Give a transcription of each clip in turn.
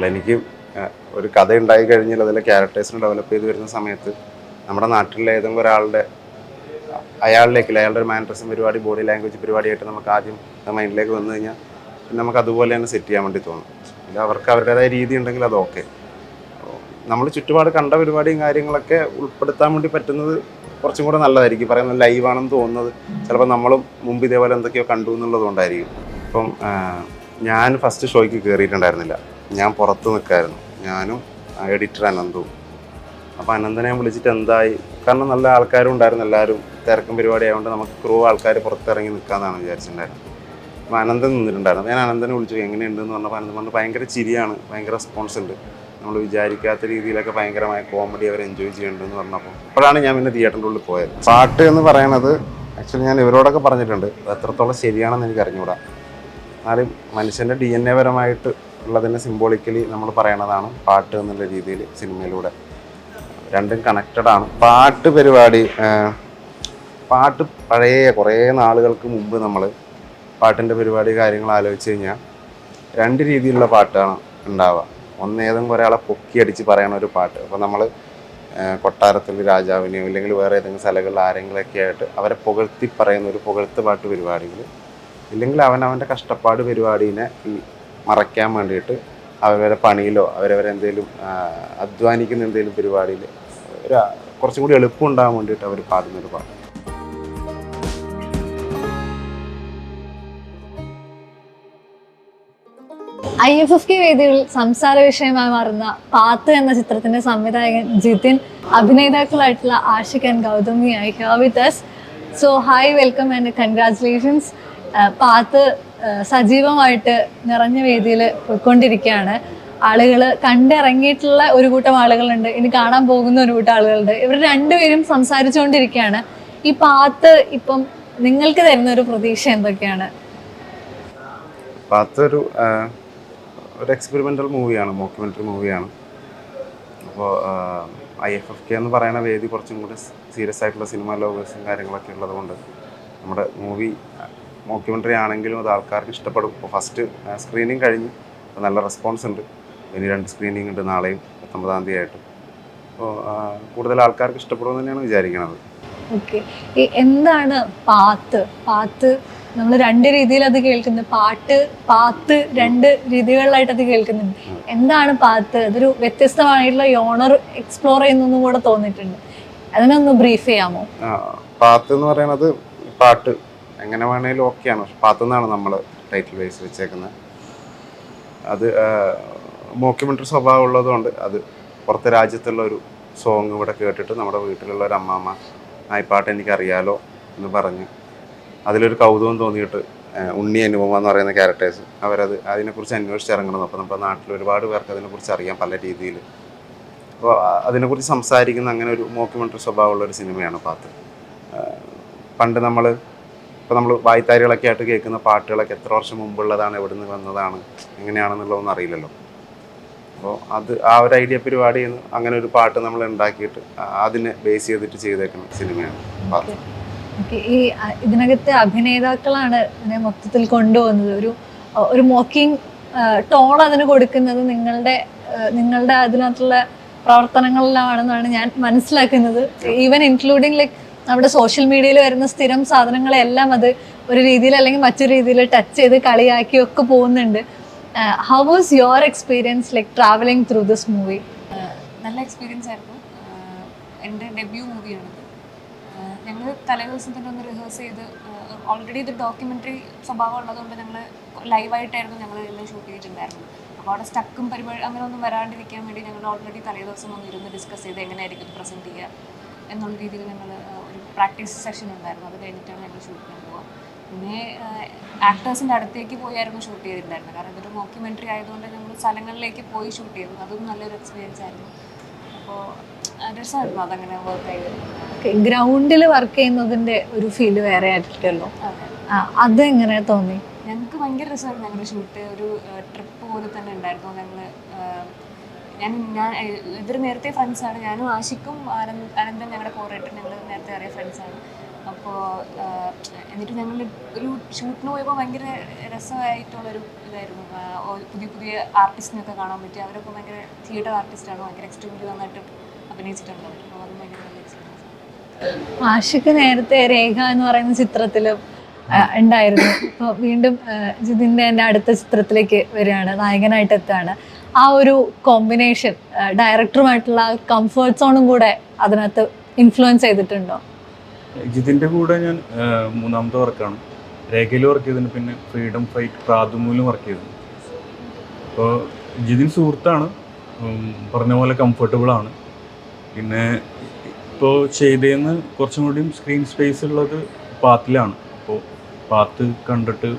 എനിക്ക് ഒരു കഥ ഉണ്ടായി കഴിഞ്ഞാൽ അതിലെ ക്യാരക്ടേഴ്സിനെ ഡെവലപ്പ് ചെയ്ത് വരുന്ന സമയത്ത് നമ്മുടെ നാട്ടിലെ ഏതെങ്കിലും ഒരാളുടെ അയാളിലേക്ക് അയാളുടെ ഒരു മാനറിസം പരിപാടി ബോഡി ലാംഗ്വേജ് പരിപാടിയായിട്ട് നമുക്ക് ആദ്യം മൈൻഡിലേക്ക് വന്നു കഴിഞ്ഞാൽ പിന്നെ നമുക്ക് അതുപോലെ തന്നെ സെറ്റ് ചെയ്യാൻ വേണ്ടി തോന്നും. പിന്നെ അവർക്ക് അവരുടേതായ രീതി ഉണ്ടെങ്കിൽ അത് ഓക്കെ നമ്മൾ ചുറ്റുപാട് കണ്ട പരിപാടിയും കാര്യങ്ങളൊക്കെ ഉൾപ്പെടുത്താൻ വേണ്ടി പറ്റുന്നത് കുറച്ചും കൂടെ നല്ലതായിരിക്കും. പറയുന്നത് ലൈവാണെന്ന് തോന്നുന്നത് ചിലപ്പോൾ നമ്മളും മുമ്പ് ഇതേപോലെ എന്തൊക്കെയോ കണ്ടു എന്നുള്ളതുകൊണ്ടായിരിക്കും ഇപ്പം ഞാൻ ഫസ്റ്റ് ഷോയ്ക്ക് കയറിയിട്ടുണ്ടായിരുന്നില്ല ഞാൻ പുറത്ത് നിൽക്കായിരുന്നു. ഞാനും എഡിറ്റർ അനന്തവും അപ്പോൾ അനന്തനെ വിളിച്ചിട്ട് എന്തായി? കാരണം നല്ല ആൾക്കാരും ഉണ്ടായിരുന്നു എല്ലാവരും. തിരക്കും പരിപാടി ആയതുകൊണ്ട് നമുക്ക് ക്രൂ ആൾക്കാർ പുറത്തിറങ്ങി നിൽക്കാമെന്നാണ് വിചാരിച്ചിട്ടുണ്ടായിരുന്നത്. അപ്പോൾ അനന്തൻ നിന്നിട്ടുണ്ടായിരുന്നു. ഞാൻ അനന്തനെ വിളിച്ചു. എങ്ങനെയുണ്ടെന്ന് പറഞ്ഞപ്പോൾ അനന്തൻ പറഞ്ഞു ഭയങ്കര ചിരിയാണ്. ഭയങ്കര റെസ്പോൺസ് ഉണ്ട്. നമ്മൾ വിചാരിക്കാത്ത രീതിയിലൊക്കെ ഭയങ്കരമായ കോമഡി അവർ എൻജോയ് ചെയ്യുന്നുണ്ടെന്ന് പറഞ്ഞപ്പോൾ അപ്പോഴാണ് ഞാൻ പിന്നെ തിയേറ്ററിന്റെ ഉള്ളിൽ പോയത്. പാട്ട് എന്ന് പറയുന്നത് ആക്ച്വലി ഞാൻ ഇവരോടൊക്കെ പറഞ്ഞിട്ടുണ്ട്. എത്രത്തോളം ശരിയാണെന്ന് എനിക്ക് അറിഞ്ഞുകൂടാ. എന്നാലും മനുഷ്യന്റെ ഡി എൻ എ പരമായിട്ട് ഉള്ളതിനെ സിംബോളിക്കലി നമ്മൾ പറയണതാണ് പാട്ട് എന്നുള്ള രീതിയിൽ സിനിമയിലൂടെ. രണ്ടും കണക്റ്റഡ് ആണ്. പാട്ട് പരിപാടി പാട്ട് പഴയ കുറേ നാളുകൾക്ക് മുമ്പ് നമ്മൾ പാട്ടിന്റെ പരിപാടി കാര്യങ്ങൾ ആലോചിച്ച് കഴിഞ്ഞാൽ രണ്ട് രീതിയിലുള്ള പാട്ടാണ് ഉണ്ടാവുക. ഒന്ന് ഏതെങ്കിലും ഒരാളെ പൊക്കി അടിച്ച് പറയണ ഒരു പാട്ട്. അപ്പോൾ നമ്മൾ കൊട്ടാരത്തിൽ രാജാവിനെയോ ഇല്ലെങ്കിൽ വേറെ ഏതെങ്കിലും സ്ഥലങ്ങളിൽ ആരെങ്കിലൊക്കെ ആയിട്ട് അവരെ പുകഴ്ത്തി പറയുന്ന ഒരു പുകഴ്ത്ത് പാട്ട് പരിപാടികൾ ഇല്ലെങ്കിൽ അവൻ അവന്റെ കഷ്ടപ്പാട് പരിപാടീനെ മറയ്ക്കാൻ വേണ്ടിയിട്ട് അവരവരെ പണിയിലോ അവരവരെ എന്തെങ്കിലും അധ്വാനിക്കുന്ന എന്തെങ്കിലും പരിപാടിയിൽ ഒരു കുറച്ചും കൂടി എളുപ്പം ഉണ്ടാകാൻ വേണ്ടിയിട്ട് അവർ പാടുന്നൊരു പാട്ട്. ഐ എഫ് എഫ് കെ വേദികളിൽ സംസാര വിഷയമായി മാറുന്ന പാത്ത് എന്ന ചിത്രത്തിന്റെ സംവിധായകൻ Jithin അഭിനേതാക്കളായിട്ടുള്ള Ashiq and I have with us? So hi welcome and congratulations Path സജീവമായിട്ട് നിറഞ്ഞ വേദിയിൽ പോയിക്കൊണ്ടിരിക്കുകയാണ്. ആളുകൾ കണ്ടിറങ്ങിയിട്ടുള്ള ഒരു കൂട്ടം ആളുകളുണ്ട്. ഇനി കാണാൻ പോകുന്ന ഒരു കൂട്ടം ആളുകളുണ്ട്. ഇവർ രണ്ടുപേരും സംസാരിച്ചുകൊണ്ടിരിക്കുകയാണ്. ഈ പാത്ത് ഇപ്പം നിങ്ങൾക്ക് തരുന്ന ഒരു പ്രതീക്ഷ എന്തൊക്കെയാണ്? പാത്ത് ഒരു എക്സ്പെരിമെന്റൽ മൂവിയാണ് മോക്യുമെന്ററി മൂവിയാണ് അപ്പോൾ ഐ എഫ് എഫ് കെ എന്ന് പറയുന്ന വേദി കുറച്ചും കൂടി സീരിയസ് ആയിട്ടുള്ള സിനിമ ലോവേഴ്സും കാര്യങ്ങളൊക്കെ ഉള്ളതുകൊണ്ട് നമ്മുടെ മൂവി മോക്യുമെന്ററി ആണെങ്കിലും അത് ആൾക്കാർക്ക് ഇഷ്ടപ്പെടും. ഇപ്പോൾ ഫസ്റ്റ് സ്ക്രീനിങ് കഴിഞ്ഞ്. നല്ല റെസ്പോൺസ് ഉണ്ട്. ഇനി രണ്ട് സ്ക്രീനിങ് ഉണ്ട് നാളെയും പത്തൊമ്പതാം തീയതി ആയിട്ട് അപ്പോൾ കൂടുതൽ ആൾക്കാർക്ക് ഇഷ്ടപ്പെടുമെന്ന് തന്നെയാണ് വിചാരിക്കുന്നത് ഓക്കെ എന്താണ് പാത്ത്? പാത്ത് നമ്മൾ രണ്ട് രീതിയിൽ അത് കേൾക്കുന്നു. പാട്ട് പാത്ത് രണ്ട് രീതികളിലായിട്ട് അത് കേൾക്കുന്നുണ്ട് എന്താണ് പാത്ത്? അതൊരു വ്യത്യസ്തമായിട്ടുള്ള യോണർ എക്സ്പ്ലോർ ചെയ്യുന്നൊന്നും കൂടെ തോന്നിയിട്ടുണ്ട്. അതിനൊന്ന് ബ്രീഫ് ചെയ്യാമോ? പാത്ത് എന്ന് പറയുന്നത് പാട്ട്. എങ്ങനെ വേണേലും ഓക്കെയാണ് പക്ഷെ പാത്തുന്നാണ് നമ്മൾ ടൈറ്റിൽ വൈസ് വെച്ചേക്കുന്നത് അത് മോക്യുമെന്ററി സ്വഭാവം ഉള്ളതുകൊണ്ട് അത് പുറത്തെ രാജ്യത്തുള്ള ഒരു സോങ് ഇവിടെ കേട്ടിട്ട് നമ്മുടെ വീട്ടിലുള്ള ഒരു അമ്മാമ്മ ആ എനിക്കറിയാലോ എന്ന് പറഞ്ഞ് അതിലൊരു കൗതുകം തോന്നിയിട്ട് ഉണ്ണി അനുപമ എന്ന് പറയുന്ന ക്യാരക്ടേഴ്സ് അവരത് അതിനെക്കുറിച്ച് അന്വേഷിച്ചിറങ്ങണം അപ്പോൾ നമ്മുടെ നാട്ടിൽ ഒരുപാട് പേർക്ക് അതിനെക്കുറിച്ച് അറിയാം പല രീതിയിൽ അപ്പോൾ അതിനെക്കുറിച്ച് സംസാരിക്കുന്ന അങ്ങനെ ഒരു മോക്യുമെന്ററി സ്വഭാവമുള്ള ഒരു സിനിമയാണ് പാത്ത്. പണ്ട് നമ്മൾ ഇപ്പോൾ നമ്മൾ വായ്ത്താരികളൊക്കെ ആയിട്ട് കേൾക്കുന്ന പാട്ടുകളൊക്കെ എത്ര വർഷം മുമ്പുള്ളതാണ് എവിടെ നിന്ന് വന്നതാണ് എങ്ങനെയാണെന്നുള്ളതൊന്നും അറിയില്ലല്ലോ. അപ്പോൾ അത് ആ ഒരു ഐഡിയ പരിപാടി അങ്ങനെ ഒരു പാട്ട് നമ്മൾ ഉണ്ടാക്കിയിട്ട് അതിനെ ബേസ് ചെയ്തിട്ട് ചെയ്തേക്കുന്ന സിനിമയാണ്. ഈ ഇതിനകത്തെ അഭിനേതാക്കളാണ് ഇതിനെ മൊത്തത്തിൽ കൊണ്ടുപോകുന്നത്. ഒരു ഒരു മോക്കിംഗ് ടോൺ അതിന് കൊടുക്കുന്നത് നിങ്ങളുടെ നിങ്ങളുടെ അതിനകത്തുള്ള പ്രവർത്തനങ്ങളിലാണെന്നാണ് ഞാൻ മനസ്സിലാക്കുന്നത്. ഈവൻ ഇൻക്ലൂഡിങ് ലൈക്ക് നമ്മുടെ സോഷ്യൽ മീഡിയയിൽ വരുന്ന സ്ഥിരം സാധനങ്ങളെല്ലാം അത് ഒരു രീതിയിൽ അല്ലെങ്കിൽ മറ്റൊരു രീതിയിൽ ടച്ച് ചെയ്ത് കളിയാക്കി ഒക്കെ പോകുന്നുണ്ട്. How was your experience like travelling through this movie നല്ല എക്സ്പീരിയൻസ് ആയിരുന്നു. എന്റെ ഡെബ്യൂ മൂവിയാണിത് ഞങ്ങൾ തലേ ദിവസം തന്നെ ഒന്ന് റിഹേഴ്സ് ചെയ്ത് ഓൾറെഡി ഇത് ഡോക്യുമെന്ററി സ്വഭാവം ഉള്ളതുകൊണ്ട് ഞങ്ങൾ ലൈവായിട്ടായിരുന്നു ഞങ്ങൾ എല്ലാം ഷൂട്ട് ചെയ്തിട്ടുണ്ടായിരുന്നു അപ്പോൾ അവിടെ സ്റ്റക്കും പരിപാടി അങ്ങനെ ഒന്നും വരാണ്ടിരിക്കാൻ വേണ്ടി ഞങ്ങൾ ഓൾറെഡി തലേ ദിവസം ഒന്ന് ഇരുന്ന് ഡിസ്കസ് ചെയ്ത് എങ്ങനെയായിരിക്കും പ്രസന്റ് ചെയ്യുക എന്നുള്ള രീതിയിൽ ഞങ്ങൾ പ്രാക്ടീസ് സെഷൻ ഉണ്ടായിരുന്നു. അത് കഴിഞ്ഞിട്ടാണ് ഞങ്ങൾ ഷൂട്ട് ചെയ്യാൻ പോവുക. പിന്നെ ആക്ടേഴ്സിന്റെ അടുത്തേക്ക് പോയായിരുന്നു ഷൂട്ട് ചെയ്തിട്ടുണ്ടായിരുന്നത്. കാരണം ഇതൊരു ഡോക്യുമെന്ററി ആയതുകൊണ്ട് നമ്മൾ സ്ഥലങ്ങളിലേക്ക് പോയി ഷൂട്ട് ചെയ്തു. അതും നല്ലൊരു എക്സ്പീരിയൻസ് ആയിരുന്നു. അപ്പോൾ രസമായിരുന്നു. അതങ്ങനെ വർക്ക് ചെയ്ത് ഗ്രൗണ്ടിൽ വർക്ക് ചെയ്യുന്നതിന്റെ ഒരു ഫീൽ വേറെ ആയിരിക്കുമല്ലോ. അതെ. ആ, അത് എങ്ങനെ തോന്നി? ഞങ്ങൾക്ക് ഭയങ്കര രസമായിരുന്നു ഞങ്ങളുടെ ഷൂട്ട് ഒരു ട്രിപ്പ് പോലെ തന്നെ ഉണ്ടായിരുന്നു. ഞങ്ങൾ ഞാൻ ഞാൻ ഇവർ നേരത്തെ ഫ്രണ്ട്സാണ് ഞാനും ആഷിക്കും ആനന്ദ് അനന്തൻ ഞങ്ങളുടെ കോറേറ്റർ ഞങ്ങൾ നേരത്തെ അറിയ ഫ്രണ്ട്സാണ് അപ്പോൾ എന്നിട്ട് ഞങ്ങൾ ഒരു ഷൂട്ടിന് പോയപ്പോൾ ഭയങ്കര രസമായിട്ടുള്ളൊരു ഇതായിരുന്നു. പുതിയ പുതിയ ആർട്ടിസ്റ്റിനൊക്കെ കാണാൻ പറ്റി. അവരൊക്കെ ഭയങ്കര തിയേറ്റർ ആർട്ടിസ്റ്റാണ് ഭയങ്കര എക്സ്ട്രീംലി നന്നായിട്ട് അഭിനയിച്ചിട്ടുണ്ട് അപ്പോൾ അതും ഭയങ്കര നല്ല എക്സ്പീരിയൻസ് ആഷിക്ക് നേരത്തെ രേഖ എന്ന് പറയുന്ന ചിത്രത്തിലും ആ, ഉണ്ടായിരുന്നു. അപ്പോൾ വീണ്ടും ജിതിന്റെ എന്റെ അടുത്ത ചിത്രത്തിലേക്ക് വരികയാണ്. നായകനായിട്ട് എത്തുകയാണ്. ആ ഒരു കോമ്പിനേഷൻ ഡയറക്ടറുമായിട്ടുള്ള കംഫേർട്ട് സോണും കൂടെ അതിനകത്ത് ഇൻഫ്ലുവൻസ് ചെയ്തിട്ടുണ്ടോ? ജിതിന്റെ കൂടെ ഞാൻ മൂന്നാമത്തെ വർക്കാണ് രേഖയിൽ വർക്ക് ചെയ്തിട്ട് പിന്നെ ഫ്രീഡം ഫൈറ്റ് പ്രാതുമൂലും വർക്ക് ചെയ്തു അപ്പോൾ ജിതിൻ സുഹൃത്താണ്. പറഞ്ഞ പോലെ കംഫർട്ടബിൾ ആണ്. പിന്നെ ഇപ്പോൾ ചെയ്തതെന്ന് കുറച്ചും കൂടിയും സ്ക്രീൻ സ്പേസ് ഉള്ളത് പാത്തിലാണ് അപ്പോൾ പാത്ത് കണ്ടിട്ട്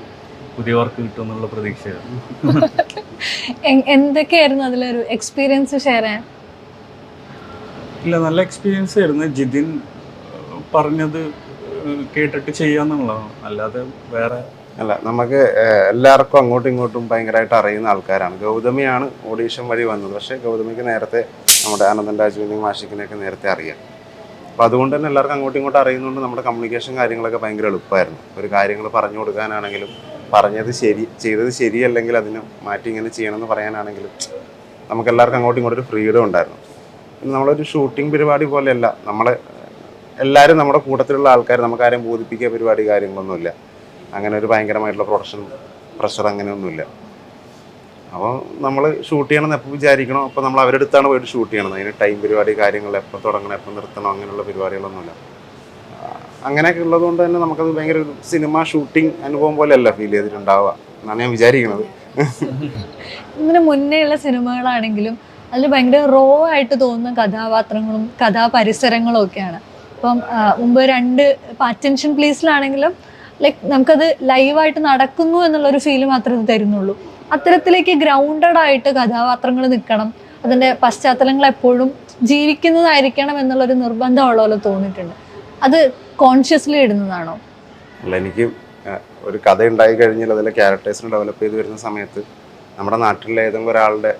പുതിയ വർക്ക് കിട്ടുമെന്നുള്ള പ്രതീക്ഷയാണ്. എന്തൊക്കെയായിരുന്നു അതിലൊരു എക്സ്പീരിയൻസ് ഷെയർ ചെയ്യാൻ? ഇല്ല നല്ല എക്സ്പീരിയൻസ് ആയിരുന്നു. ജിതിൻ പറഞ്ഞത് കേട്ടിട്ട് ചെയ്യാന്നുള്ളതാണ്. അല്ലാതെ വേറെ അല്ല നമുക്ക് എല്ലാവർക്കും അങ്ങോട്ടും ഇങ്ങോട്ടും ഭയങ്കരമായിട്ട് അറിയുന്ന ആൾക്കാരാണ്. ഗൗതമിയാണ് ഓഡീഷൻ വഴി വന്നത്. പക്ഷേ ഗൗതമിക്ക് നേരത്തെ നമ്മുടെ ആനന്ദൻ രാജുവിനെയും മാഷിക്കിനെയൊക്കെ നേരത്തെ അറിയാം. അപ്പോൾ അതുകൊണ്ട് തന്നെ എല്ലാവർക്കും അങ്ങോട്ടും ഇങ്ങോട്ടും അറിയുന്നതുകൊണ്ട് നമ്മുടെ കമ്മ്യൂണിക്കേഷൻ കാര്യങ്ങളൊക്കെ ഭയങ്കര എളുപ്പമായിരുന്നു. ഒരു കാര്യങ്ങൾ പറഞ്ഞു കൊടുക്കാനാണെങ്കിലും പറഞ്ഞത് ശരി ചെയ്തത് ശരിയല്ലെങ്കിൽ അതിന് മാറ്റി ഇങ്ങനെ ചെയ്യണമെന്ന് പറയാനാണെങ്കിലും നമുക്ക് എല്ലാവർക്കും അങ്ങോട്ടും ഇങ്ങോട്ടും ഒരു ഫ്രീഡം ഉണ്ടായിരുന്നു. നമ്മളൊരു ഷൂട്ടിംഗ് പരിപാടി പോലെയല്ല. നമ്മളെ എല്ലാവരും നമ്മുടെ കൂട്ടത്തിലുള്ള ആൾക്കാർ നമുക്ക് ആരെയും ബോധിപ്പിക്കുക പരിപാടി കാര്യങ്ങളൊന്നുമില്ല. അങ്ങനെ ഒരു ഭയങ്കരമായിട്ടുള്ള പ്രൊഡക്ഷൻ പ്രഷർ അങ്ങനെയൊന്നുമില്ല. അപ്പോൾ നമ്മൾ ഷൂട്ട് ചെയ്യണമെന്ന് എപ്പോൾ വിചാരിക്കണോ? അപ്പോൾ നമ്മൾ അവരെടുത്താണ് പോയിട്ട് ഷൂട്ട് ചെയ്യണം അതിന് ടൈം പരിപാടി കാര്യങ്ങൾ എപ്പോൾ തുടങ്ങണം എപ്പോൾ നിർത്തണം അങ്ങനെയുള്ള പരിപാടികളൊന്നുമില്ല. അങ്ങനെയൊക്കെ ഉള്ളതുകൊണ്ട് തന്നെ നമുക്കത് ഭയങ്കര ഒരു സിനിമ ഷൂട്ടിംഗ് അനുഭവം പോലെയല്ല ഫീൽ ചെയ്തിട്ടുണ്ടാവുക. എന്നാണ് ഞാൻ വിചാരിക്കുന്നത്. ഇതിന് മുന്നേ ഉള്ള സിനിമകളാണെങ്കിലും അതിൽ ഭയങ്കര റോ ആയിട്ട് തോന്നുന്ന കഥാപാത്രങ്ങളും കഥാപരിസരങ്ങളും ഒക്കെയാണ്. അപ്പം മുമ്പ് രണ്ട് അറ്റൻഷൻ പ്ലീസിലാണെങ്കിലും ലൈക്ക് നമുക്കത് ലൈവായിട്ട് നടക്കുന്നു എന്നുള്ളൊരു ഫീൽ മാത്രമേ തരുന്നുള്ളൂ. അത്തരത്തിലേക്ക് ഗ്രൗണ്ടഡ് ആയിട്ട് കഥാപാത്രങ്ങൾ നിൽക്കണം. അതിന്റെ പശ്ചാത്തലങ്ങൾ എപ്പോഴും ജീവിക്കുന്നതായിരിക്കണം എന്നുള്ളൊരു നിർബന്ധമുള്ള പോലെ തോന്നിയിട്ടുണ്ട്. അത് കോൺഷ്യസ്ലി ഇടുന്നതാണോ? അല്ല എനിക്ക് ഒരു കഥ ഉണ്ടായി കഴിഞ്ഞാൽ അതിലെ ക്യാരക്ടേഴ്സിനെ ഡെവലപ്പ് ചെയ്ത് വരുന്ന സമയത്ത് നമ്മുടെ നാട്ടിലെ ഏതെങ്കിലും ഒരാളുടെ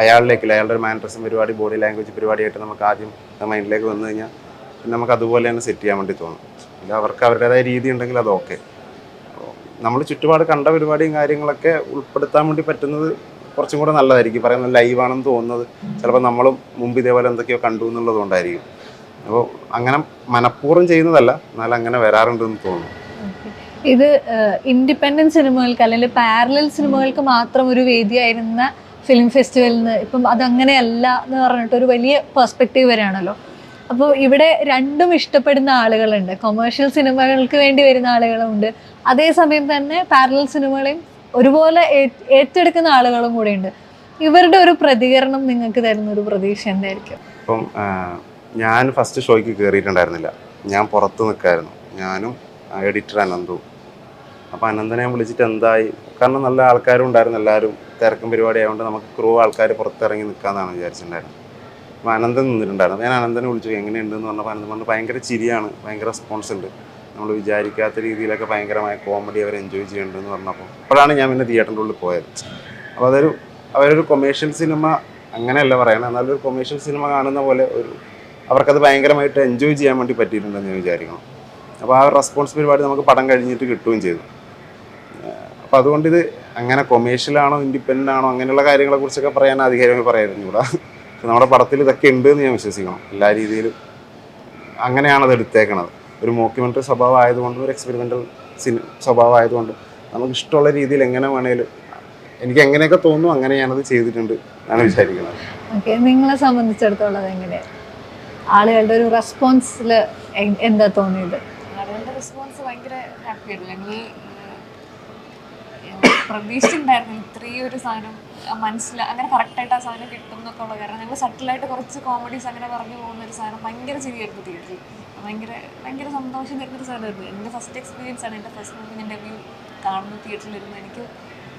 അയാളിലേക്ക് അയാളുടെ ഒരു മാനറിസം പരിപാടി ബോഡി ലാംഗ്വേജ് പരിപാടിയായിട്ട് നമുക്ക് ആദ്യം മൈൻഡിലേക്ക് വന്നു കഴിഞ്ഞാൽ പിന്നെ നമുക്ക് അതുപോലെ തന്നെ സെറ്റ് ചെയ്യാൻ വേണ്ടി തോന്നും. ഇല്ല അവർക്ക് അവരുടേതായ രീതി ഉണ്ടെങ്കിൽ അത് ഓക്കെ നമ്മൾ ചുറ്റുപാട് കണ്ട പരിപാടിയും കാര്യങ്ങളൊക്കെ ഉൾപ്പെടുത്താൻ വേണ്ടി പറ്റുന്നത് കുറച്ചും കൂടെ നല്ലതായിരിക്കും. പറയുന്നത് ലൈവാണെന്ന് തോന്നുന്നത് ചിലപ്പോൾ നമ്മളും മുമ്പ് ഇതേപോലെ എന്തൊക്കെയോ കണ്ടു എന്നുള്ളത് കൊണ്ടായിരിക്കും. അപ്പോൾ അങ്ങനെ മനഃപൂർവം ചെയ്യുന്നതല്ല എന്നാൽ അങ്ങനെ വരാറുണ്ടെന്ന് തോന്നുന്നു. ഇത് ഇൻഡിപെൻഡന്റ് സിനിമകൾക്ക് അല്ലെങ്കിൽ പാരലൽ സിനിമകൾക്ക് മാത്രം ഒരു വേദിയായിരുന്ന ഫിലിം ഫെസ്റ്റിവലിൽ നിന്ന് ഇപ്പം അതങ്ങനെയല്ല എന്ന് പറഞ്ഞിട്ട് ഒരു വലിയ പെർസ്പെക്റ്റീവ് വരെയാണല്ലോ. അപ്പോൾ ഇവിടെ രണ്ടും ഇഷ്ടപ്പെടുന്ന ആളുകളുണ്ട്. കൊമേഴ്ഷ്യൽ സിനിമകൾക്ക് വേണ്ടി വരുന്ന ആളുകളുണ്ട് അതേസമയം തന്നെ പാരലൽ സിനിമകളെയും ഒരുപോലെ ഏറ്റെടുക്കുന്ന ആളുകളും കൂടെയുണ്ട്. ഇവരുടെ ഒരു പ്രതികരണം നിങ്ങൾക്ക് തരുന്ന ഒരു പ്രതീക്ഷ എന്തായിരിക്കും? ഇപ്പം ഞാൻ ഫസ്റ്റ് ഷോയ്ക്ക് കയറിയിട്ടുണ്ടായിരുന്നില്ല ഞാൻ പുറത്ത് നിൽക്കായിരുന്നു ഞാനും എഡിറ്റർ അനന്തു. അപ്പോൾ അനന്തനെ വിളിച്ചിട്ട് എന്തായി? കാരണം നല്ല ആൾക്കാരും ഉണ്ടായിരുന്നു എല്ലാവരും. തിരക്കും പരിപാടി ആയതുകൊണ്ട് നമുക്ക് ക്രൂ ആൾക്കാർ പുറത്തിറങ്ങി നിൽക്കാമെന്നാണ് വിചാരിച്ചിട്ടുണ്ടായിരുന്നത്. അപ്പോൾ അനന്തൻ നിന്നിട്ടുണ്ടായിരുന്നു. ഞാൻ അനന്തനെ വിളിച്ചു എങ്ങനെയുണ്ട് എന്ന് പറഞ്ഞപ്പോൾ അനന്തൻ പറഞ്ഞു ഭയങ്കര ചിരിയാണ് ഭയങ്കര റെസ്പോൺസ് ഉണ്ട്. നമ്മൾ വിചാരിക്കാത്ത രീതിയിലൊക്കെ ഭയങ്കരമായ കോമഡി അവർ എൻജോയ് ചെയ്യുന്നുണ്ടെന്ന് പറഞ്ഞപ്പോൾ അപ്പോഴാണ് ഞാൻ പിന്നെ തിയേറ്ററിന്റെ ഉള്ളിൽ പോയത്. അപ്പോൾ അതൊരു അവരൊരു കൊമേഴ്ഷ്യൽ സിനിമ അങ്ങനെയല്ല പറയണത് എന്നാലൊരു കൊമേഴ്ഷ്യൽ സിനിമ കാണുന്ന പോലെ ഒരു അവർക്കത് ഭയങ്കരമായിട്ട് എൻജോയ് ചെയ്യാൻ വേണ്ടി പറ്റിയിട്ടുണ്ടെന്ന് ഞാൻ വിചാരിക്കണം അപ്പോൾ ആ റെസ്പോൺസ് പരിപാടി നമുക്ക് പടം കഴിഞ്ഞിട്ട് കിട്ടുകയും ചെയ്തു. അപ്പോൾ അതുകൊണ്ട് ഇത് അങ്ങനെ കൊമേഴ്ഷ്യലാണോ ഇൻഡിപെൻഡന്റ് ആണോ അങ്ങനെയുള്ള കാര്യങ്ങളെക്കുറിച്ചൊക്കെ പറയാൻ അധികാരമായി പക്ഷെ നമ്മുടെ പടത്തിൽ ഇതൊക്കെ ഉണ്ട് എന്ന് ഞാൻ വിശ്വസിക്കണം എല്ലാ രീതിയിലും അങ്ങനെയാണ് അത് എടുത്തേക്കണത്. ഒരു മോക്യുമെന്ററി സ്വഭാവം ആയതുകൊണ്ടും ഒരു എക്സ്പെരിമെന്റൽ സിനി സ്വഭാവം ആയതുകൊണ്ടും നമുക്ക് ഇഷ്ടമുള്ള രീതിയിൽ എങ്ങനെ വേണേലും എനിക്ക് എങ്ങനെയൊക്കെ തോന്നുന്നു അങ്ങനെ ഞാനത് ചെയ്തിട്ടുണ്ട് എന്നാണ് വിചാരിക്കുന്നത്. നിങ്ങളെ സംബന്ധിച്ചിടത്തോളം എങ്ങനെയാണ് ആളുകളുടെ ഒരു റെസ്പോൺസിൽ എന്താ തോന്നിയത്? റെസ്പോൺസ് പ്രതീക്ഷിച്ചിട്ടുണ്ടായിരുന്നു ഇത്രയും ഒരു സാധനം മനസ്സിൽ അങ്ങനെ കറക്റ്റായിട്ട് ആ സാധനം കിട്ടും എന്നൊക്കെ ഉള്ള കാരണം. ഞങ്ങൾ സട്ടിലായിട്ട് കുറച്ച് കോമഡീസ് അങ്ങനെ പറഞ്ഞു പോകുന്ന ഒരു സാധനം ഭയങ്കര ചിരിയായിരുന്നു തിയേറ്ററിൽ ഭയങ്കര ഭയങ്കര സന്തോഷം തരുന്നൊരു സാധനമായിരുന്നു. എന്റെ ഫസ്റ്റ് എക്സ്പീരിയൻസ് ആണ് എന്റെ ഫസ്റ്റ് മൂവി എന്റെ വ്യൂ കാണുന്ന എനിക്ക്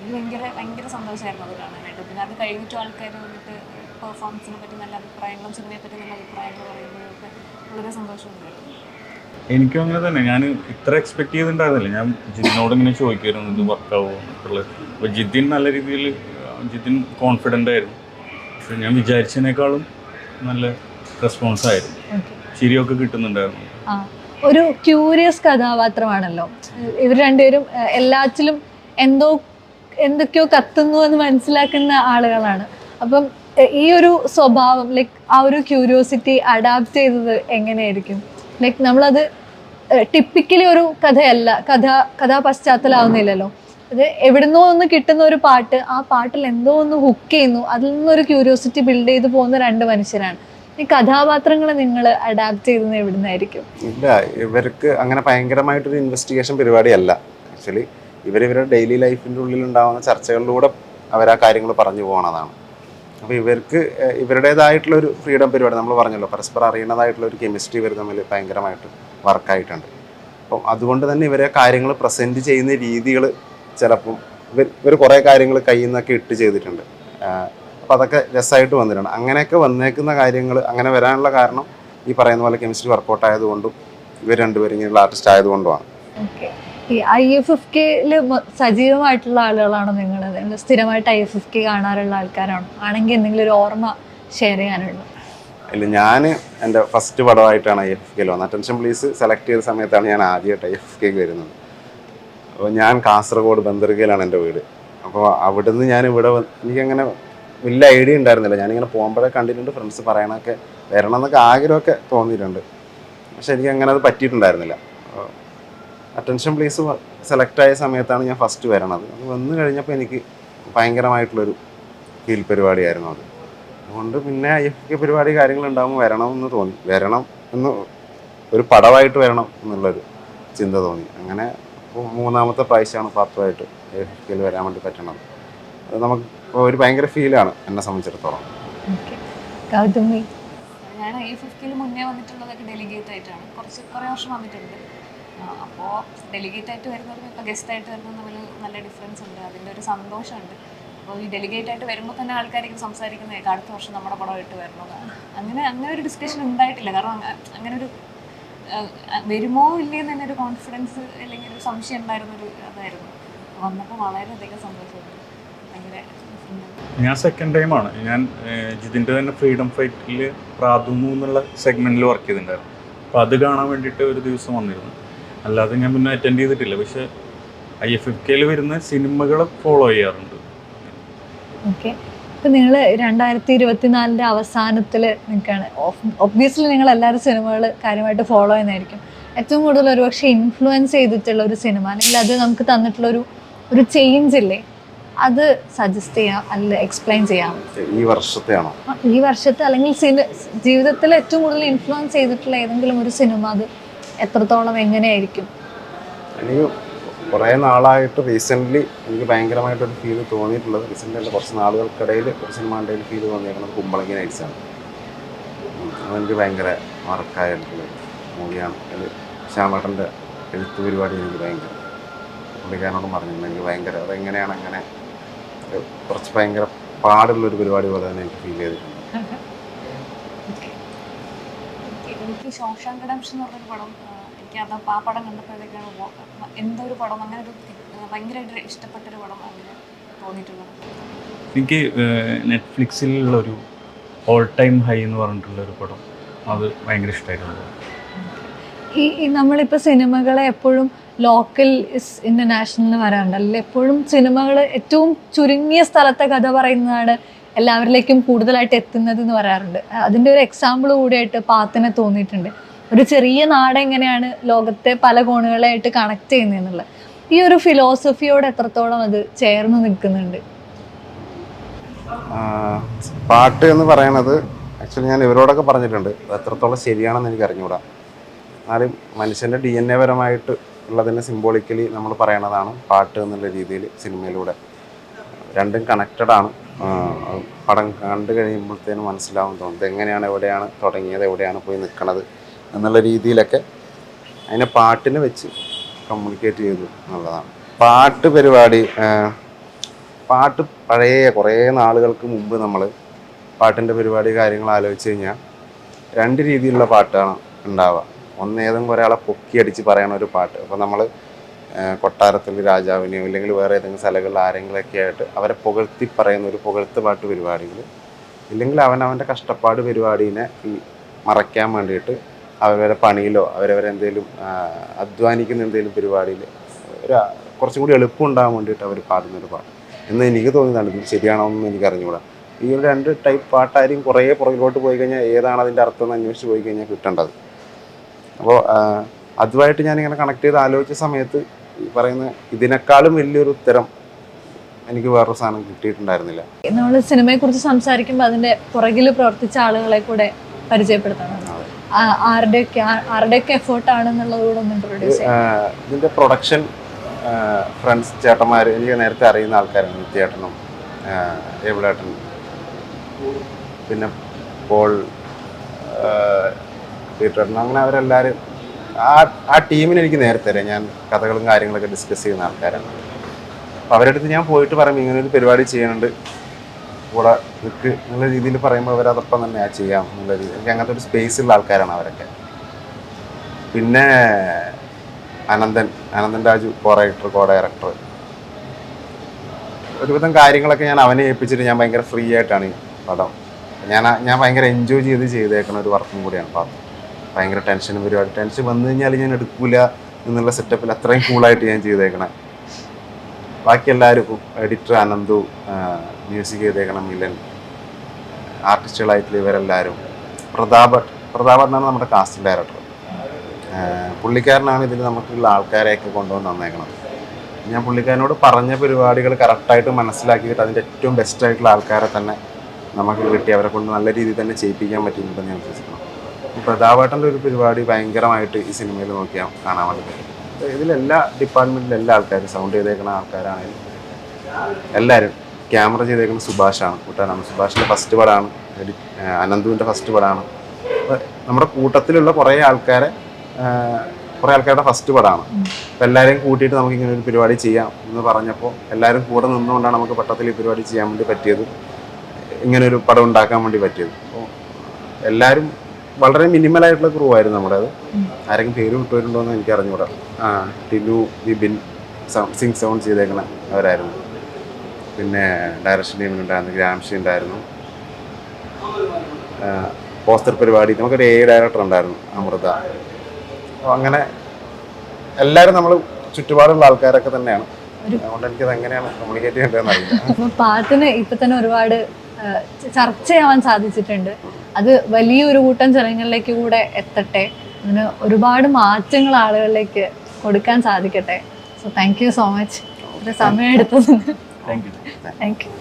എനിക്ക് ഭയങ്കര ഭയങ്കര സന്തോഷമായിരുന്നു അത് കാണാനായിട്ട്. പിന്നെ അത് കഴിഞ്ഞിട്ടും ആൾക്കാർ വന്നിട്ട് പെർഫോമൻസിനെ പറ്റി നല്ല അഭിപ്രായങ്ങളും സിനിമയെ പറ്റി നല്ല അഭിപ്രായങ്ങൾ പറയുമ്പോഴൊക്കെ വളരെ സന്തോഷമുണ്ട്. എനിക്കും അങ്ങനെ തന്നെ. ഞാൻ ഇത്ര എക്സ്പെക്ട് ചെയ്തിട്ടുണ്ടായിരുന്നില്ല. ഞാൻ ജിതിനോട് ഇങ്ങനെ ചോദിക്കുമായിരുന്നു ഇത് വർക്കാവോ എന്നൊക്കെയുള്ളത് അപ്പോൾ ജിതിൻ നല്ല രീതിയിൽ ജിതിൻ കോൺഫിഡന്റ് ആയിരുന്നു. പക്ഷെ ഞാൻ വിചാരിച്ചതിനേക്കാളും നല്ല റെസ്പോൺസ് ആയിരുന്നു. ശരിയൊക്കെ ചിരിയൊക്കെ കിട്ടുന്നുണ്ടായിരുന്നു. ഒരു ക്യൂരിയസ് കഥാപാത്രമാണല്ലോ. ഇവർ രണ്ടുപേരും എല്ലാത്തിലും എന്തോ എന്തൊക്കെയോ കത്തുന്നു എന്ന് മനസ്സിലാക്കുന്ന ആളുകളാണ്. അപ്പം ഈ ഒരു സ്വഭാവം ലൈക്ക് ആ ഒരു ക്യൂരിയോസിറ്റി അഡാപ്റ്റ് ചെയ്തത് എങ്ങനെയായിരിക്കും? ലൈക്ക് നമ്മളത് ടിപ്പിക്കലി ഒരു കഥയല്ല കഥ കഥാ പശ്ചാത്തലമാവുന്നില്ലല്ലോ അത് എവിടുന്നോ ഒന്ന് കിട്ടുന്ന ഒരു പാട്ട് ആ പാട്ടിൽ എന്തോ ഒന്ന് ഹുക്ക് ചെയ്യുന്നു അതിൽ നിന്നൊരു ക്യൂരിയോസിറ്റി ബിൽഡ് ചെയ്ത് പോകുന്ന രണ്ട് മനുഷ്യരാണ്. ഈ കഥാപാത്രങ്ങളെ നിങ്ങൾ അഡാപ്റ്റ് ചെയ്യുന്നത് എവിടുന്നായിരിക്കും? ഇല്ല ഇവർക്ക് അങ്ങനെ ഭയങ്കരമായിട്ടൊരു ഇൻവെസ്റ്റിഗേഷൻ പരിപാടിയല്ല. ആക്ച്വലി ഇവർ ഇവരുടെ ഡെയിലി ലൈഫിന്റെ ഉള്ളിൽ ഉണ്ടാകുന്ന ചർച്ചകളിലൂടെ അവർ ആ കാര്യങ്ങൾ പറഞ്ഞു പോകണതാണ് അപ്പോൾ ഇവർക്ക് ഇവരുടേതായിട്ടുള്ള ഒരു ഫ്രീഡം പരിപാടി നമ്മൾ പറഞ്ഞല്ലോ. പരസ്പരം അറിയുന്നതായിട്ടുള്ള ഒരു കെമിസ്ട്രി ഇവർ തമ്മിൽ ഭയങ്കരമായിട്ട് വർക്കായിട്ടുണ്ട്. അപ്പോൾ അതുകൊണ്ട് തന്നെ ഇവരെ കാര്യങ്ങൾ പ്രസന്റ് ചെയ്യുന്ന രീതികൾ ചിലപ്പം ഇവർ ഇവർ കുറേ കാര്യങ്ങൾ കയ്യിൽ നിന്നൊക്കെ ഇട്ട് ചെയ്തിട്ടുണ്ട്. അപ്പോൾ അതൊക്കെ രസമായിട്ട് വന്നിട്ടുണ്ട്. അങ്ങനെയൊക്കെ വന്നേക്കുന്ന കാര്യങ്ങൾ അങ്ങനെ വരാനുള്ള കാരണം ഈ പറയുന്ന പോലെ കെമിസ്ട്രി വർക്കൗട്ട് ആയതുകൊണ്ടും ഇവർ രണ്ടുപേരും ഇങ്ങനെയുള്ള ആർട്ടിസ്റ്റ് ആയതുകൊണ്ടുമാണ്. ഓക്കെ ഈ ഐ എഫ് എഫ് കെയിൽ സജീവമായിട്ടുള്ള ആളുകളാണോ നിങ്ങൾ സ്ഥിരമായിട്ട് ഐ എഫ് എഫ് കെ കാണാറുള്ള ആൾക്കാരാണോ? ആണെങ്കിൽ എന്തെങ്കിലും ഒരു ഓർമ്മ ഷെയർ ചെയ്യാനുണ്ടോ? അല്ല ഞാൻ എന്റെ ഫസ്റ്റ് പടമായിട്ടാണ് ഐ എഫ് കെയിൽ വന്നത്. അറ്റൻഷൻ പ്ലീസ് സെലക്ട് ചെയ്ത സമയത്താണ് ഞാൻ ആദ്യമായിട്ട് ഐ എഫ് കെക്ക് വരുന്നത്. അപ്പോൾ ഞാൻ കാസർഗോഡ് ബന്ദർഗയിലാണ് എന്റെ വീട്. അപ്പോൾ അവിടുന്ന് ഞാൻ ഇവിടെ എനിക്കങ്ങനെ വലിയ ഐഡിയ ഉണ്ടായിരുന്നില്ല. ഞാനിങ്ങനെ പോകുമ്പോഴേ കണ്ടിട്ടുണ്ട് ഫ്രണ്ട്സ് പറയണമൊക്കെ വരണം എന്നൊക്കെ ആഗ്രഹമൊക്കെ തോന്നിയിട്ടുണ്ട്. പക്ഷെ എനിക്ക് അങ്ങനെ അത് പറ്റിയിട്ടുണ്ടായിരുന്നില്ല. അറ്റൻഷൻ പ്ലീസ് സെലക്ട് ആയ സമയത്താണ് ഞാൻ ഫസ്റ്റ് വരണത്. അത് വന്നു കഴിഞ്ഞപ്പോൾ എനിക്ക് ഭയങ്കരമായിട്ടുള്ളൊരു ഫീൽ പരിപാടിയായിരുന്നു അത്. അതുകൊണ്ട് പിന്നെ ഐ എഫ് കെ പരിപാടി കാര്യങ്ങൾ ഉണ്ടാകുമ്പോൾ വരണം എന്ന് തോന്നി. വരണം എന്ന് ഒരു പടവായിട്ട് വരണം എന്നുള്ളൊരു ചിന്ത തോന്നി. അങ്ങനെ മൂന്നാമത്തെ പ്രാവശ്യമാണ് പാത്രമായിട്ട് ഐ എഫ് കെയിൽ വരാൻ വേണ്ടി പറ്റണത് അത് നമുക്ക് ഒരു ഭയങ്കര ഫീലാണ് എന്നെ സംബന്ധിച്ചിടത്തോളം. ഞാൻ ഐ ഫിഫ്റ്റിയിൽ മുന്നേ വന്നിട്ടുള്ളതൊക്കെ ഡെലിഗേറ്റ് ആയിട്ടാണ്. കുറച്ച് കുറേ വർഷം വന്നിട്ടുണ്ട്. അപ്പോൾ ഡെലിഗേറ്റ് ആയിട്ട് വരുന്നതും ഇപ്പോൾ ഗസ്റ്റ് ആയിട്ട് വരുന്നതും തമ്മിൽ നല്ല ഡിഫറൻസ് ഉണ്ട്. അതിന്റെ ഒരു സന്തോഷമുണ്ട്. അപ്പോൾ ഈ ഡെലിഗേറ്റ് ആയിട്ട് വരുമ്പോൾ തന്നെ ആൾക്കാരൊക്കെ സംസാരിക്കുന്നത് അടുത്ത വർഷം നമ്മുടെ പടമായിട്ട് വരണമെന്നാണ് അങ്ങനെ അങ്ങനെ ഒരു ഡിസ്കഷൻ ഉണ്ടായിട്ടില്ല. കാരണം അങ്ങനെ ഒരു വരുമോ ഇല്ലയെന്ന് തന്നെ ഒരു കോൺഫിഡൻസ് അല്ലെങ്കിൽ ഒരു സംശയം ഉണ്ടായിരുന്നൊരു അതായിരുന്നു. വന്നപ്പോൾ വളരെയധികം സന്തോഷമുണ്ട്. ഭയങ്കര. ഞാൻ സെക്കൻഡ് ടൈമാണ് ഞാൻ ജിതിന്റെ തന്നെ ഫ്രീഡം ഫൈറ്റിൽ പ്രാതുന്നു എന്നുള്ള സെഗ്മെന്റിൽ വർക്ക് ചെയ്തിട്ടുണ്ടായിരുന്നു. അപ്പോൾ അത് കാണാൻ വേണ്ടിയിട്ട് ഒരു ദിവസം വന്നിരുന്നു. അല്ലാതെ ഞാൻ പിന്നെ അറ്റൻഡ് ചെയ്തിട്ടില്ല. പക്ഷെ ഐ എഫ് എഫ് കെയിൽ വരുന്ന സിനിമകളെ ഫോളോ ചെയ്യാറുണ്ട്. ഓക്കെ. ഇപ്പം നിങ്ങൾ രണ്ടായിരത്തി ഇരുപത്തിനാലിന്റെ അവസാനത്തിൽ നിൽക്കുകയാണ് ഒബ്വിയസ്ലി നിങ്ങൾ എല്ലാവരും സിനിമകൾ കാര്യമായിട്ട് ഫോളോ ചെയ്യുന്നതായിരിക്കും. ഏറ്റവും കൂടുതൽ ഒരുപക്ഷെ ഇൻഫ്ലുവൻസ് ചെയ്തിട്ടുള്ള ഒരു സിനിമ അല്ലെങ്കിൽ അത് നമുക്ക് തന്നിട്ടുള്ള ഒരു ഒരു ചേഞ്ച് ഇല്ലേ? അത് സജസ്റ്റ് ചെയ്യാം അല്ല എക്സ്പ്ലെയിൻ ചെയ്യാം. ഈ വർഷത്തെയാണോ? ഈ വർഷത്തെ അല്ലെങ്കിൽ ജീവിതത്തിൽ ഏറ്റവും കൂടുതൽ ഇൻഫ്ലുവൻസ് ചെയ്തിട്ടുള്ള ഏതെങ്കിലും ഒരു സിനിമ അത് എത്രത്തോളം എങ്ങനെയായിരിക്കും? എനിക്ക് കുറേ നാളായിട്ട് റീസെന്റ്ലി എനിക്ക് ഭയങ്കരമായിട്ടൊരു ഫീൽ തോന്നിയിട്ടുള്ളത് റീസെന്റ് കുറച്ച് നാളുകൾക്കിടയിൽ ഒരു സിനിമാന്റെ ഒരു ഫീൽ തോന്നിയിരിക്കുന്നത് കുമ്പളങ്ങി നൈറ്റ്സാണ് അതെനിക്ക് ഭയങ്കര മറക്കായിട്ടുള്ള മൂവിയാണ്. അത് ശ്യാമേട്ടന്റെ എഴുത്ത് പരിപാടി എനിക്ക് ഭയങ്കര പുള്ളിക്കാരനോട് പറഞ്ഞിരുന്നു എനിക്ക് ഭയങ്കര അതെങ്ങനെയാണ് അങ്ങനെ? കുറച്ച് ഭയങ്കര പാടുള്ളൊരു പരിപാടി പോലെ തന്നെ എനിക്ക് ഫീൽ ചെയ്തിട്ടുണ്ട്. എനിക്ക് റിഡംഷൻ എന്ന് പറഞ്ഞൊരു പടം എനിക്ക് അത് ആ പടം കണ്ടപ്പോഴത്തേക്കാണ് എന്തൊരു എന്തോ ഒരു പടം അങ്ങനെ ഒരു ഭയങ്കരമായിട്ട് ഇഷ്ടപ്പെട്ടൊരു പടം അങ്ങനെ തോന്നിയിട്ടുള്ളത്. എനിക്ക് നെറ്റ്ഫ്ലിക്സിലുള്ള ഒരു ഓൾ ടൈം ഹൈ എന്ന് പറഞ്ഞിട്ടുള്ള ഒരു പടം അത് ഭയങ്കര ഇഷ്ടമായിരുന്നു ഈ ഈ നമ്മളിപ്പോൾ സിനിമകളെ എപ്പോഴും ലോക്കൽ ഇന്റർനാഷണൽ എന്ന് വരാറുണ്ട് അല്ലെങ്കിൽ എപ്പോഴും സിനിമകൾ ഏറ്റവും ചുരുങ്ങിയ സ്ഥലത്തെ കഥ പറയുന്നതാണ് എല്ലാവരിലേക്കും കൂടുതലായിട്ട് എത്തുന്നത് എന്ന് പറയാറുണ്ട്. അതിന്റെ ഒരു എക്സാമ്പിൾ കൂടിയായിട്ട് പാത്തിനെ തോന്നിയിട്ടുണ്ട്. ഒരു ചെറിയ നാട് എങ്ങനെയാണ് ലോകത്തെ പല കോണുകളായിട്ട് കണക്ട് ചെയ്യുന്നതെന്നുള്ളത്. ഈ ഒരു ഫിലോസഫിയോട് എത്രത്തോളം അത് ചേർന്ന് നിൽക്കുന്നുണ്ട്? പാട്ട് എന്ന് പറയണത് ആക്ച്വലി ഞാൻ ഇവരോടൊക്കെ പറഞ്ഞിട്ടുണ്ട്. എത്രത്തോളം ശരിയാണെന്ന് എനിക്ക് അറിഞ്ഞുകൂടാ. എന്നാലും മനുഷ്യന്റെ ഡി എൻ എ പരമായിട്ട് ഉള്ളതിനെ സിംബോളിക്കലി നമ്മൾ പറയണതാണ് പാട്ട് എന്നുള്ള രീതിയിൽ സിനിമയിലൂടെ. രണ്ടും കണക്റ്റഡ് ആണ്. പടം കണ്ടു കഴിയുമ്പോഴത്തേനും മനസ്സിലാവും തോന്നുന്നത് എങ്ങനെയാണ് എവിടെയാണ് തുടങ്ങിയത് എവിടെയാണ് പോയി നിൽക്കണത് എന്നുള്ള രീതിയിലൊക്കെ അതിനെ പാട്ടിനെ വെച്ച് കമ്മ്യൂണിക്കേറ്റ് ചെയ്തു എന്നുള്ളതാണ്. പാട്ട് പരിപാടി പാട്ട് പഴയ കുറേ നാളുകൾക്ക് മുമ്പ് നമ്മൾ പാട്ടിന്റെ പരിപാടി കാര്യങ്ങൾ ആലോചിച്ച് കഴിഞ്ഞാൽ രണ്ട് രീതിയിലുള്ള പാട്ടാണ് ഉണ്ടാവുക. ഒന്ന് ഒരാളെ പൊക്കി അടിച്ച് പറയണ ഒരു പാട്ട്. അപ്പോൾ നമ്മൾ കൊട്ടാരത്തിൽ രാജാവിനെയോ അല്ലെങ്കിൽ വേറെ ഏതെങ്കിലും സ്ഥലങ്ങളിൽ ആരെങ്കിലുമൊക്കെ ആയിട്ട് അവരെ പുകഴ്ത്തി പറയുന്ന ഒരു പുകഴ്ത്ത് പാട്ട് പരിപാടിയിൽ. ഇല്ലെങ്കിൽ അവൻ അവന്റെ കഷ്ടപ്പാട് പരിപാടീനെ ഈ മറയ്ക്കാൻ വേണ്ടിയിട്ട് അവരവരെ പണിയിലോ അവരവരെ അധ്വാനിക്കുന്ന എന്തെങ്കിലും പരിപാടിയിൽ ഒരു കുറച്ചും കൂടി എളുപ്പം ഉണ്ടാകാൻ വേണ്ടിയിട്ട് അവർ പാടുന്നൊരു പാട്ട്. എന്ന് എനിക്ക് തോന്നുന്നതാണ് ഇത് ശരിയാണോ എനിക്ക് അറിഞ്ഞുകൂടാ. ഈ ഒരു രണ്ട് ടൈപ്പ് പാട്ടായിരിക്കും കുറേ പുറകിലോട്ട് പോയി കഴിഞ്ഞാൽ ഏതാണ് അതിന്റെ അർത്ഥം എന്ന് അന്വേഷിച്ച് പോയി കഴിഞ്ഞാൽ കിട്ടേണ്ടത്. അപ്പോൾ അതുമായിട്ട് ഞാനിങ്ങനെ കണക്ട് ചെയ്ത് ആലോചിച്ച സമയത്ത് ഈ പറയുന്ന ഇതിനേക്കാളും വലിയൊരു ഉത്തരം എനിക്ക് വേറൊരു സാധനം കിട്ടിയിട്ടുണ്ടായിരുന്നില്ല. നമ്മൾ സിനിമയെ കുറിച്ച് സംസാരിക്കുമ്പോൾ അതിന്റെ പുറകിൽ പ്രവർത്തിച്ച ആളുകളെ കൂടെ പരിചയപ്പെടുത്തണം. ആ- ആരുടെയൊക്കെ ആ- ആരുടെയൊക്കെ എഫേർട്ട് കൂടെ ഒന്ന് ഇൻട്രൊഡ്യൂസ് ഇതിന്റെ പ്രൊഡക്ഷൻ ഫ്രണ്ട്സ് ചേട്ടന്മാർ എനിക്ക് നേരത്തെ അറിയുന്ന ആൾക്കാരാണ് നിത്യേട്ടനും ഏവിളേട്ടൻ പിന്നെ പോൾ പീറ്ററിനും അങ്ങനെ അവരെല്ലാവരും ആ ആ ടീമിന് എനിക്ക് നേരത്തെ തരാം ഞാൻ കഥകളും കാര്യങ്ങളൊക്കെ ഡിസ്കസ് ചെയ്യുന്ന ആൾക്കാരാണ്. അപ്പോൾ അവരുടെ അടുത്ത് ഞാൻ പോയിട്ട് പറയും ഇങ്ങനെ ഒരു പരിപാടി ചെയ്യുന്നുണ്ട് കൂടെ നിൽക്ക് എന്നുള്ള രീതിയിൽ പറയുമ്പോൾ അവരതൊപ്പം തന്നെ ആ ചെയ്യാം. എന്നുള്ള രീതി. എനിക്ക് അങ്ങനത്തെ ഒരു സ്പേസ് ഉള്ള ആൾക്കാരാണ് അവരൊക്കെ. പിന്നെ Ananthan. Ananthan Raju co writer co director ഒരുവിധം കാര്യങ്ങളൊക്കെ ഞാൻ അവനെ ഏൽപ്പിച്ചിട്ട് ഞാൻ ഭയങ്കര ഫ്രീ ആയിട്ടാണ് പടം. ഞാൻ ഞാൻ ഭയങ്കര എൻജോയ് ചെയ്ത് ചെയ്തേക്കണ ഒരു വർക്കും കൂടിയാണ് പാത്രം. ഭയങ്കര ടെൻഷനും പരിപാടി. ടെൻഷൻ വന്നു കഴിഞ്ഞാൽ ഞാൻ എടുക്കൂല എന്നുള്ള സെറ്റപ്പിൽ അത്രയും കൂളായിട്ട് ഞാൻ ചെയ്തേക്കണേ. ബാക്കി എല്ലാവരും എഡിറ്റർ അനന്തു മ്യൂസിക് ചെയ്തേക്കണം മിലൻ ആർട്ടിസ്റ്റുകളായിട്ടുള്ള ഇവരെല്ലാവരും. പ്രതാപ് പ്രതാപ് എന്നാണ് നമ്മുടെ കാസ്റ്റിംഗ് ഡയറക്ടർ പുള്ളിക്കാരനാണ് ഇതിൽ നമുക്കുള്ള ആൾക്കാരെയൊക്കെ കൊണ്ടുവന്ന് തന്നേക്കണത്. ഞാൻ പുള്ളിക്കാരനോട് പറഞ്ഞ പരിപാടികൾ കറക്റ്റായിട്ട് മനസ്സിലാക്കിയിട്ട് അതിന്റെ ഏറ്റവും ബെസ്റ്റ് ആയിട്ടുള്ള ആൾക്കാരെ തന്നെ നമുക്ക് കിട്ടി. അവരെ കൊണ്ട് നല്ല രീതിയിൽ തന്നെ ചെയ്യിപ്പിക്കാൻ പറ്റുന്നുണ്ടെന്ന് ഞാൻ വിശ്വസിക്കണം പ്രതാപേട്ടന്റെ ഒരു പരിപാടി ഭയങ്കരമായിട്ട് ഈ സിനിമയിൽ നോക്കിയാൽ കാണാൻ പറ്റും ഇതിലെല്ലാ ഡിപ്പാർട്ട്മെന്റിലും എല്ലാ ആൾക്കാരും സൗണ്ട് ചെയ്തേക്കുന്ന ആൾക്കാരാണെങ്കിലും എല്ലാവരും ക്യാമറ ചെയ്തേക്കുന്ന സുഭാഷാണ്. കൂട്ടാനാണ് സുഭാഷിന്റെ ഫസ്റ്റ് പടമാണ്. അനന്തുവിന്റെ ഫസ്റ്റ് പടമാണ്. നമ്മുടെ കൂട്ടത്തിലുള്ള കുറേ ആൾക്കാരെ കുറേ ആൾക്കാരുടെ ഫസ്റ്റ് പടമാണ്. അപ്പോൾ എല്ലാവരെയും കൂട്ടിയിട്ട് നമുക്ക് ഇങ്ങനെ ഒരു പരിപാടി ചെയ്യാം എന്ന് പറഞ്ഞപ്പോൾ എല്ലാവരും കൂടെ നിന്നുകൊണ്ടാണ് നമുക്ക് പട്ടത്തിൽ ഈ പരിപാടി ചെയ്യാൻ വേണ്ടി പറ്റിയത്. ഇങ്ങനെ ഒരു പടം ഉണ്ടാക്കാൻ വേണ്ടി പറ്റിയത്. അപ്പോൾ എല്ലാവരും വളരെ മിനിമൽ ആയിട്ടുള്ള ക്രൂ ആയിരുന്നു നമ്മുടെ അത്. ആരെങ്കിലും പേര് വിട്ടുവരുണ്ടോ എന്ന് എനിക്ക് അറിഞ്ഞുകൂടാ ആ ടിനു വിബിൻ സിംഗ് സൗണ്ട് ചെയ്തേക്കണ അവരായിരുന്നു. പിന്നെ ഡയറക്ഷൻ ടീമിനുണ്ടായിരുന്നു ഗ്രാംഷി ഉണ്ടായിരുന്നു. പോസ്റ്റർ പരിപാടി നമുക്കൊരു എ ഡയറക്ടർ ഉണ്ടായിരുന്നു അമൃത. അപ്പോൾ അങ്ങനെ എല്ലാവരും നമ്മൾ ചുറ്റുപാടുള്ള ആൾക്കാരൊക്കെ തന്നെയാണ്. അതുകൊണ്ട് എനിക്കത് എങ്ങനെയാണ് കമ്മ്യൂണിക്കേറ്റ് ചെയ്യേണ്ടതെന്ന് അറിയില്ല. പാട്ടിന് ഇപ്പൊ തന്നെ ഒരുപാട് ചർച്ചയാവാൻ സാധിച്ചിട്ടുണ്ട്. അത് വലിയൊരു കൂട്ടം ജനങ്ങളിലേക്ക് കൂടെ എത്തട്ടെ. അതിന് ഒരുപാട് മാറ്റങ്ങൾ ആളുകളിലേക്ക് കൊടുക്കാൻ സാധിക്കട്ടെ. So thank you so much സമയം എടുത്തതിന്. Thank you thank you